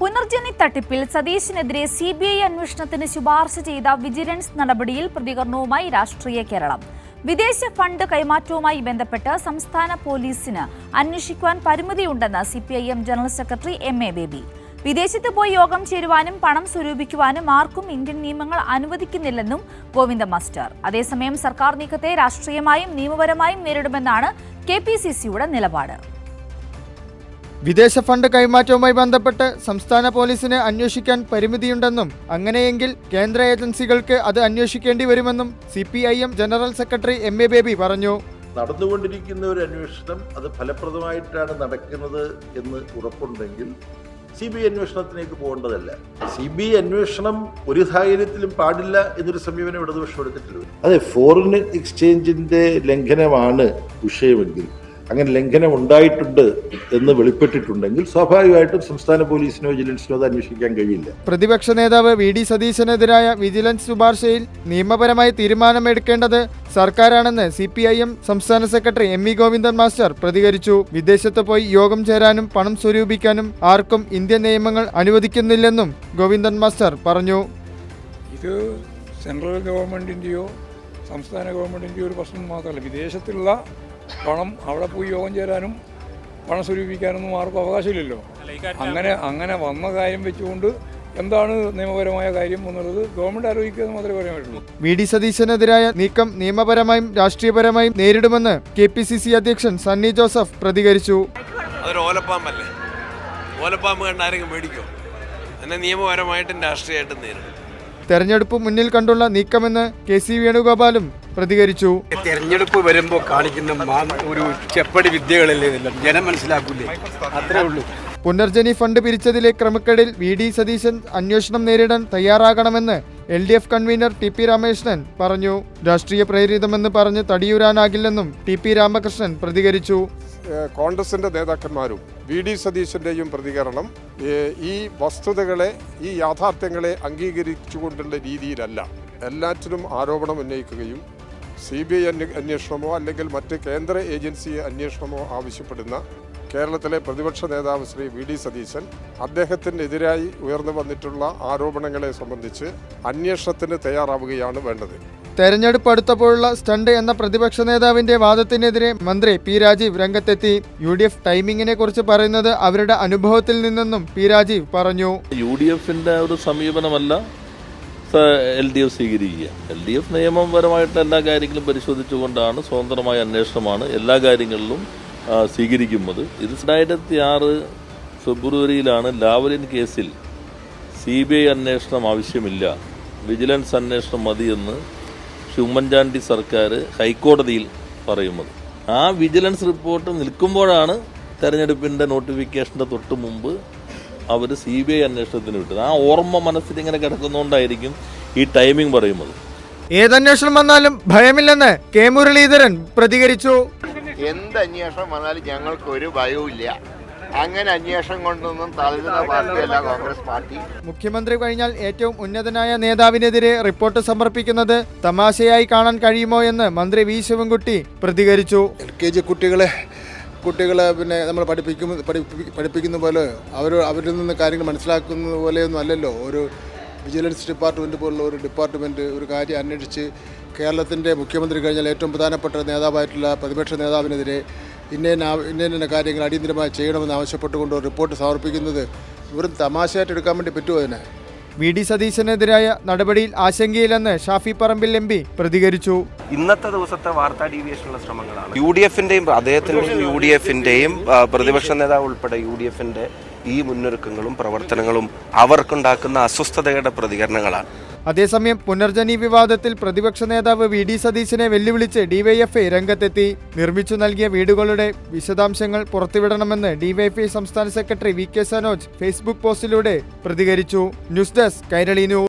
പുനർജനി തട്ടിപ്പിൽ സതീശിനെതിരെ C B I അന്വേഷണത്തിന് ശുപാർശ ചെയ്ത വിജിലൻസ് നടപടിയിൽ പ്രതികരണവുമായി രാഷ്ട്രീയ കേരളം. വിദേശ ഫണ്ട് കൈമാറ്റവുമായി ബന്ധപ്പെട്ട് സംസ്ഥാന പോലീസിന് അന്വേഷിക്കുവാൻ പരിമിതിയുണ്ടെന്ന് C P I M general secretary M A Baby. വിദേശത്ത് പോയി യോഗം ചേരുവാനും പണം സ്വരൂപിക്കുവാനും ആർക്കും ഇന്ത്യൻ നിയമങ്ങൾ അനുവദിക്കുന്നില്ലെന്നും ഗോവിന്ദ മാസ്റ്റർ. അതേസമയം സർക്കാർ നീക്കത്തെ രാഷ്ട്രീയമായും നിയമപരമായും നേരിടുമെന്നാണ് കെ പി സി സിയുടെ നിലപാട്. വിദേശ ഫണ്ട് കൈമാറ്റവുമായി ബന്ധപ്പെട്ട് സംസ്ഥാന പോലീസിന് അന്വേഷിക്കാൻ പരിമിതിയുണ്ടെന്നും അങ്ങനെയെങ്കിൽ കേന്ദ്ര ഏജൻസികൾക്ക് അത് അന്വേഷിക്കേണ്ടി വരുമെന്നും C general secretary M A Baby പറഞ്ഞു. നടന്നുകൊണ്ടിരിക്കുന്ന ഒരു അന്വേഷണം അത് ഫലപ്രദമായിട്ടാണ് നടക്കുന്നത് എന്ന് ഉറപ്പുണ്ടെങ്കിൽ സി ബി ഐ അന്വേഷണത്തിലേക്ക് പോകേണ്ടതല്ല. സി ബി ഐ അന്വേഷണം ഒരു സാഹചര്യത്തിലും പാടില്ല എന്നൊരു സമീപനം ഇടതുപക്ഷം എടുത്തിട്ടില്ല അതെ ഫോറിൻ എക്സ്ചേഞ്ചിന്റെ ലംഘനമാണ് വിഷയമെങ്കിൽ അങ്ങനെ ലംഘനം ഉണ്ടായിട്ടുണ്ട് എന്ന് വെളിപ്പെട്ടിട്ടുണ്ടെങ്കിൽ സ്വാഭാവികമായിട്ടും സംസ്ഥാന പോലീസിനോ വിജിലൻസിനോ അത് അന്വേഷിക്കാൻ കഴിയില്ല. പ്രതിപക്ഷ നേതാവ് വി ഡി സതീശനെതിരായ വിജിലൻസ് ശുപാർശയിൽ നിയമപരമായി തീരുമാനമെടുക്കേണ്ടത് സർക്കാരാണെന്ന് സി പി ഐ എം സംസ്ഥാന secretary M V Govindan master പ്രതികരിച്ചു. വിദേശത്ത് പോയി യോഗം ചേരാനും പണം സ്വരൂപിക്കാനും ആർക്കും ഇന്ത്യൻ നിയമങ്ങൾ അനുവദിക്കുന്നില്ലെന്നും ഗോവിന്ദൻ മാസ്റ്റർ പറഞ്ഞു. ഇത് സെൻട്രൽ ഗവൺമെന്റിന്റെയോ സംസ്ഥാന ഗവൺമെന്റിന്റെയോ ഒരു പ്രശ്നം മാത്രമല്ല. വിദേശത്തുള്ള പണം അവിടെ പോയി യോഗം ചേരാനും പണം സ്വരൂപിക്കാനൊന്നും ആർക്കും അവകാശമില്ലല്ലോ. അങ്ങനെ അങ്ങനെ വന്ന കാര്യം വെച്ചുകൊണ്ട് എന്താണ് നിയമപരമായ കാര്യം എന്നുള്ളത് ഗവൺമെന്റ് ആലോചിക്കുക എന്ന് മാത്രമേ പറയാൻ പറ്റുള്ളൂ. വി ഡി സതീശനെതിരായ നീക്കം നിയമപരമായും രാഷ്ട്രീയപരമായും നേരിടുമെന്ന് കെ പി സി സി അധ്യക്ഷൻ സണ്ണി ജോസഫ് പ്രതികരിച്ചു. അതൊരു ഓലപ്പാമ്പല്ലേ? ഓലപ്പാമ്പ് കണ്ട് ആരെങ്കിലും മേടിക്കോ എന്നെ നിയമപരമായിട്ടും രാഷ്ട്രീയമായിട്ടും നേരിടും. തെരഞ്ഞെടുപ്പ് മുന്നിൽ കണ്ടുള്ള നീക്കമെന്ന് കെ സി വേണുഗോപാലും പ്രതികരിച്ചു. തെരഞ്ഞെടുപ്പ് വരുമ്പോൾ കാണിക്കുന്ന ഒരു ചെപ്പടി വിദ്യകളല്ലേ ജനം മനസ്സിലാക്കൂലേ? അത്രേ ഉള്ളൂ. പുനർജനി ഫണ്ട് പിരിച്ചതിലെ ക്രമക്കേടിൽ വി ഡി സതീശൻ അന്വേഷണം നേരിടാൻ തയ്യാറാകണമെന്ന് L D F convener T P Ramakrishnan പറഞ്ഞു. രാഷ്ട്രീയ പ്രേരിതമെന്ന് പറഞ്ഞ് തടിയൂരാനാകില്ലെന്നും ടി പി രാമകൃഷ്ണൻ പ്രതികരിച്ചു. കോൺഗ്രസിന്റെ നേതാക്കന്മാരും വി ഡി സതീശന്റെയും പ്രതികരണം ഈ വസ്തുതകളെ ഈ യാഥാർത്ഥ്യങ്ങളെ അംഗീകരിച്ചുകൊണ്ടുള്ള രീതിയിലല്ല. എല്ലാറ്റിനും ആരോപണം ഉന്നയിക്കുകയും സി ബി ഐ അന്വേഷണമോ അല്ലെങ്കിൽ മറ്റ് കേന്ദ്ര ഏജൻസി അന്വേഷണമോ ആവശ്യപ്പെടുന്ന കേരളത്തിലെ പ്രതിപക്ഷ നേതാവ് ശ്രീ വി ഡി സതീശൻ അദ്ദേഹത്തിനെതിരായി ഉയർന്നു വന്നിട്ടുള്ള ആരോപണങ്ങളെ സംബന്ധിച്ച് അന്വേഷണത്തിന് തയ്യാറാവുകയാണ് വേണ്ടത്. തെരഞ്ഞെടുപ്പ് അടുത്തപ്പോഴുള്ള സ്റ്റണ്ട് എന്ന പ്രതിപക്ഷ നേതാവിന്റെ വാദത്തിനെതിരെ മന്ത്രി പി രാജീവ് രംഗത്തെത്തി. യു ഡി എഫ് ടൈമിങ്ങിനെ കുറിച്ച് പറയുന്നത് അവരുടെ അനുഭവത്തിൽ നിന്നെന്നും പി രാജീവ് പറഞ്ഞു. യു ഡി എഫിന്റെ ഒരു സമീപനമല്ല. എൽ ഡി എഫ് സ്വീകരിക്കുക. എൽ ഡി എഫ് നിയമപരമായിട്ട് എല്ലാ കാര്യങ്ങളും പരിശോധിച്ചുകൊണ്ടാണ് സ്വതന്ത്രമായ അന്വേഷണമാണ് എല്ലാ കാര്യങ്ങളിലും സ്വീകരിക്കുന്നത്. ഇത് രണ്ടായിരത്തി ആറ് ഫെബ്രുവരിയിലാണ് ലാവലിൻ കേസിൽ സി ബി ഐ അന്വേഷണം ആവശ്യമില്ല. വിജിലൻസ് അന്വേഷണം മതിയെന്ന് ഉമ്മൻചാണ്ടി സർക്കാർ ഹൈക്കോടതിയിൽ പറയുന്നത്. ആ വിജിലൻസ് റിപ്പോർട്ട് നിൽക്കുമ്പോഴാണ് തെരഞ്ഞെടുപ്പിന്റെ നോട്ടിഫിക്കേഷന്റെ തൊട്ട് മുമ്പ് അവർ സി ബി ഐ അന്വേഷണത്തിന് വിട്ടത്. ആ ഓർമ്മ മനസ്സിൽ ഇങ്ങനെ കിടക്കുന്നതുകൊണ്ടായിരിക്കും ഈ ടൈമിംഗ് പറയുന്നത്. ഏതന്വേഷണം വന്നാലും ഭയമില്ലെന്ന് കെ മുരളീധരൻ പ്രതികരിച്ചു. എന്ത് അന്വേഷണം വന്നാലും ഞങ്ങൾക്ക് ഒരു ഭയവുമില്ല അങ്ങനെ അന്വേഷണം കൊണ്ടൊന്നും തളരുന്ന പാർട്ടിയല്ല കോൺഗ്രസ് പാർട്ടി. മുഖ്യമന്ത്രി കഴിഞ്ഞാൽ ഏറ്റവും ഉന്നതനായ നേതാവിനെതിരെ റിപ്പോർട്ട് സമർപ്പിക്കുന്നത് തമാശയായി കാണാൻ കഴിയുമോ എന്ന് മന്ത്രി വി ശിവൻകുട്ടി പ്രതികരിച്ചു. എൽ കെ ജി കുട്ടികളെ കുട്ടികളെ പിന്നെ നമ്മൾ പഠിപ്പിക്കും പഠിപ്പി- പഠിപ്പിക്കുന്ന പോലെ അവർ അവരിൽ നിന്ന് കാര്യങ്ങൾ മനസ്സിലാക്കുന്നത് പോലെയൊന്നും അല്ലല്ലോ. ഒരു വിജിലൻസ് ഡിപ്പാർട്ട്മെന്റ് പോലുള്ള ഒരു ഡിപ്പാർട്ട്മെന്റ് ഒരു കാര്യം അന്വേഷിച്ച് കേരളത്തിന്റെ മുഖ്യമന്ത്രി കഴിഞ്ഞാൽ ഏറ്റവും പ്രധാനപ്പെട്ട നേതാവായിട്ടുള്ള പ്രതിപക്ഷ നേതാവിനെതിരെ ഇന്ന ഇന്ന കാര്യങ്ങൾ അടിയന്തരമായി ചെയ്യണമെന്ന് ആവശ്യപ്പെട്ടുകൊണ്ട് റിപ്പോർട്ട് സമർപ്പിക്കുന്നത് വെറും തമാശയായിട്ട് എടുക്കാൻ വേണ്ടി പറ്റുമോ അതിനെ വി ഡി സതീശനെതിരായ നടപടിയിൽ ആശങ്കയില്ലെന്ന് ഷാഫി പറമ്പിൽ എം പി പ്രതികരിച്ചു. ഇന്നത്തെ ദിവസത്തെ വാർത്താ ഡീവിയേഷനുള്ള ശ്രമങ്ങളാണ്. യു ഡി എഫിന്റെയും അദ്ദേഹത്തിന്റെയും യു ഡി എഫിന്റെയും പ്രതിപക്ഷ നേതാവ് ഉൾപ്പെടെ യു ഡി എഫിന്റെ ഈ മുന്നൊരുക്കങ്ങളും പ്രവർത്തനങ്ങളും അവർക്കുണ്ടാക്കുന്ന അസ്വസ്ഥതയുടെ പ്രതികരണങ്ങളാണ്. അതേസമയം പുനർജനി വിവാദത്തിൽ പ്രതിപക്ഷ നേതാവ് വി ഡി സതീശനെ വെല്ലുവിളിച്ച് ഡിവൈഎഫ്ഐ രംഗത്തെത്തി. നിർമ്മിച്ചു നൽകിയ വീടുകളുടെ വിശദാംശങ്ങൾ പുറത്തുവിടണമെന്ന് ഡിവൈഎഫ്ഐ സംസ്ഥാന secretary V K Sanoj Facebook പോസ്റ്റിലൂടെ പ്രതികരിച്ചു. News desk Kairali